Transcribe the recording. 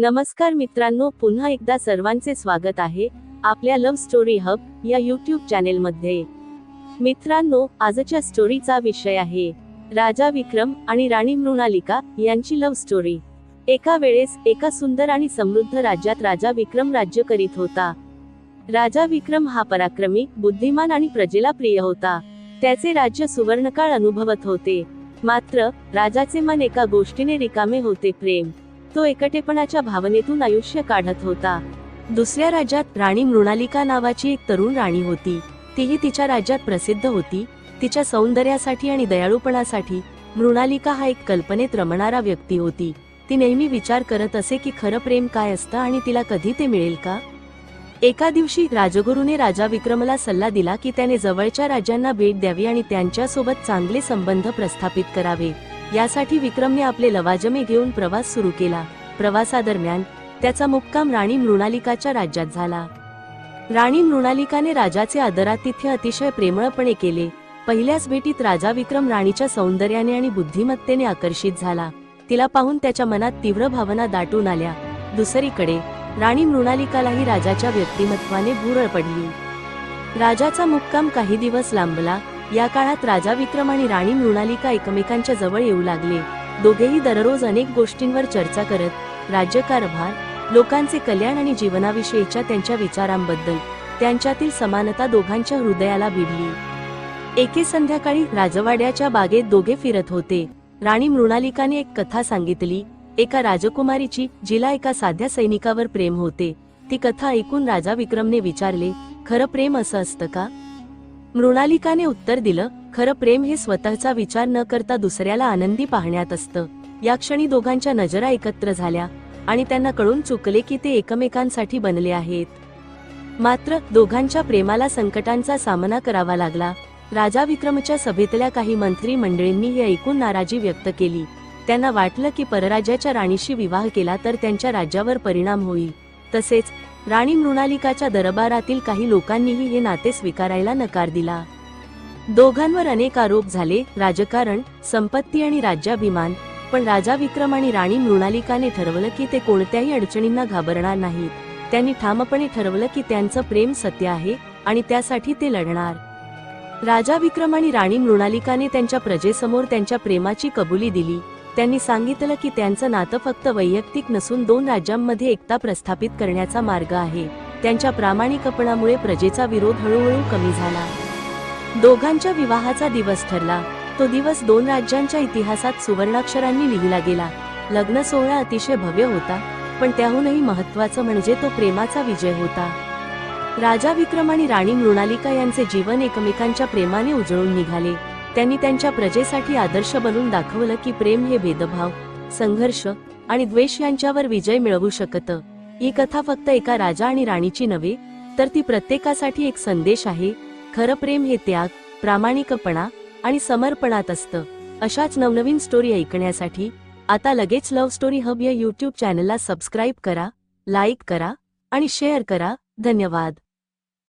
नमस्कार मित्रांनो पुन्हा एकदा सर्वांचे स्वागत आहे आपल्या लव्ह स्टोरी हब या यूट्यूब चॅनेलमध्ये मित्रांनो आजच्या स्टोरीचा विषय आहे राजा विक्रम आणि राणी मृणालिका यांची लव्ह स्टोरी एका वेळेस एका सुंदर आणि समृद्ध राज्यात राजा विक्रम राज्य करीत होता. राजा विक्रम हा पराक्रमी बुद्धिमान आणि प्रजेला प्रिय होता. त्याचे राज्य सुवर्णकाळ अनुभवत होते. मात्र राजाचे मन एका गोष्टीने रिकामे होते प्रेम. तो एकटेपणाच्या भावनेतून आयुष्य काढत होता. दुसऱ्या राज्यात राणी मृणालिका नावाची एक तरुण राणी होती. तीही तिच्या राज्यात प्रसिद्ध होती. तिच्या सौंदर्यासाठी आणि दयाळूपणासाठी मृणालिका हा एक कल्पनेत रमणारा व्यक्ती होती. ती नेहमी विचार करत असे की खरं प्रेम काय असतं आणि तिला कधी ते मिळेल का? एका दिवशी राजगुरूने राजा विक्रमला सल्ला दिला की त्याने जवळच्या राज्यांना भेट द्यावी आणि त्यांच्यासोबत चांगले संबंध प्रस्थापित करावे. यासाठी विक्रमने आपले लवाजमे घेऊन प्रवास सुरू केला. प्रवासादरम्यान त्याचा मुक्काम राणी मृणालिकाच्या राज्यात झाला. राणी मृणालिकाने राजाचे आदरातिथ्य अतिशय प्रेमळपणे केले. पहिल्याच भेटीत राजा विक्रम राणीच्या सौंदर्याने आणि बुद्धिमत्तेने आकर्षित झाला. तिला पाहून त्याच्या मनात तीव्र भावना दाटून आल्या. दुसरीकडे राणी मृणालिकालाही राजाच्या व्यक्तिमत्वाने भुरळ पडली. राजाचा मुक्काम काही दिवस लांबला या काळात राजा विक्रम आणि राणी मृणालिका एकमेकांच्या जवळ येऊ लागले. दोघेही दररोज अनेक गोष्टींवर चर्चा करत राज्यकारभार लोकांचे कल्याण आणि जीवनाविषयीच्या त्यांच्या विचारांबद्दल त्यांच्यातील समानता दोघांच्या हृदयाला भिडली एके संध्याकाळी राजवाड्याच्या बागेत दोघे फिरत होते. राणी मृणालिकाने एक कथा सांगितली. एका राजकुमारीची जिला एका साध्या सैनिकावर प्रेम होते. ती कथा ऐकून राजा विक्रमने विचारले खरं प्रेम असं असतं का? मृणालिकाने उत्तर दिलं खरं प्रेम हे स्वतःचा विचार न करता दुसऱ्याला आनंदी पाहण्यात असतं. या क्षणी दोघांच्या नजरा एकत्र झाल्या आणि त्यांना कळून चुकले की ते एकमेकांसाठी बनले आहेत. मात्र दोघांच्या प्रेमाला संकटांचा सामना करावा लागला. राजा विक्रमच्या सभेतल्या काही मंत्री मंडळींनी हे ऐकून नाराजी व्यक्त केली. त्यांना वाटलं की परराज्याच्या राणीशी विवाह केला तर त्यांच्या राज्यावर परिणाम होईल. तसेच राणी मृणालिकाच्या दरबारातील काही लोकांनीही हे नाते स्वीकारायला नकार दिला. दोघांवर अनेक आरोप झाले राजकारण संपत्ती आणि राज्याभिमान पण राजा विक्रम आणि राणी मृणालिकाने ठरवलं की ते कोणत्याही अडचणींना घाबरणार नाहीत. त्यांनी ठामपणे ठरवलं की त्यांचं प्रेम सत्य आहे आणि त्यासाठी ते लढणार. राजा विक्रम आणि राणी मृणालिकाने त्यांच्या प्रजेसमोर त्यांच्या प्रेमाची कबुली दिली. त्यांनी सांगितलं की त्यांचं नातं फक्त वैयक्तिक नसून दोन राज्यांमध्ये एकता प्रस्थापित करण्याचा मार्ग आहे. त्यांच्या प्रामाणिकपणामुळे प्रजेचा विरोध हळूहळू कमी झाला. दोघांच्या विवाहाचा दिवस ठरला. तो दिवस दोन राज्यांच्या इतिहासात सुवर्णाक्षरांनी लिहिला गेला. लग्न सोहळा अतिशय भव्य होता पण त्याहूनही महत्वाचं म्हणजे तो प्रेमाचा विजय होता. राजा विक्रम आणि राणी मृणालिका यांचे जीवन एकमेकांच्या प्रेमाने उजळून निघाले. त्यांनी त्यांच्या प्रजेसाठी आदर्श बनून दाखवलं की प्रेम हे भेदभाव संघर्ष आणि द्वेष यांच्यावर विजय मिळवू शकतं. ही कथा फक्त एका राजा आणि राणीची नव्हे तर ती प्रत्येकासाठी एक संदेश आहे. खरं प्रेम हे त्याग प्रामाणिकपणा आणि समर्पणात असतं. अशाच नवनवीन स्टोरी ऐकण्यासाठी आता लगेच लव्ह स्टोरी हब या यूट्यूब चॅनलला सबस्क्राईब करा लाईक करा आणि शेअर करा. धन्यवाद.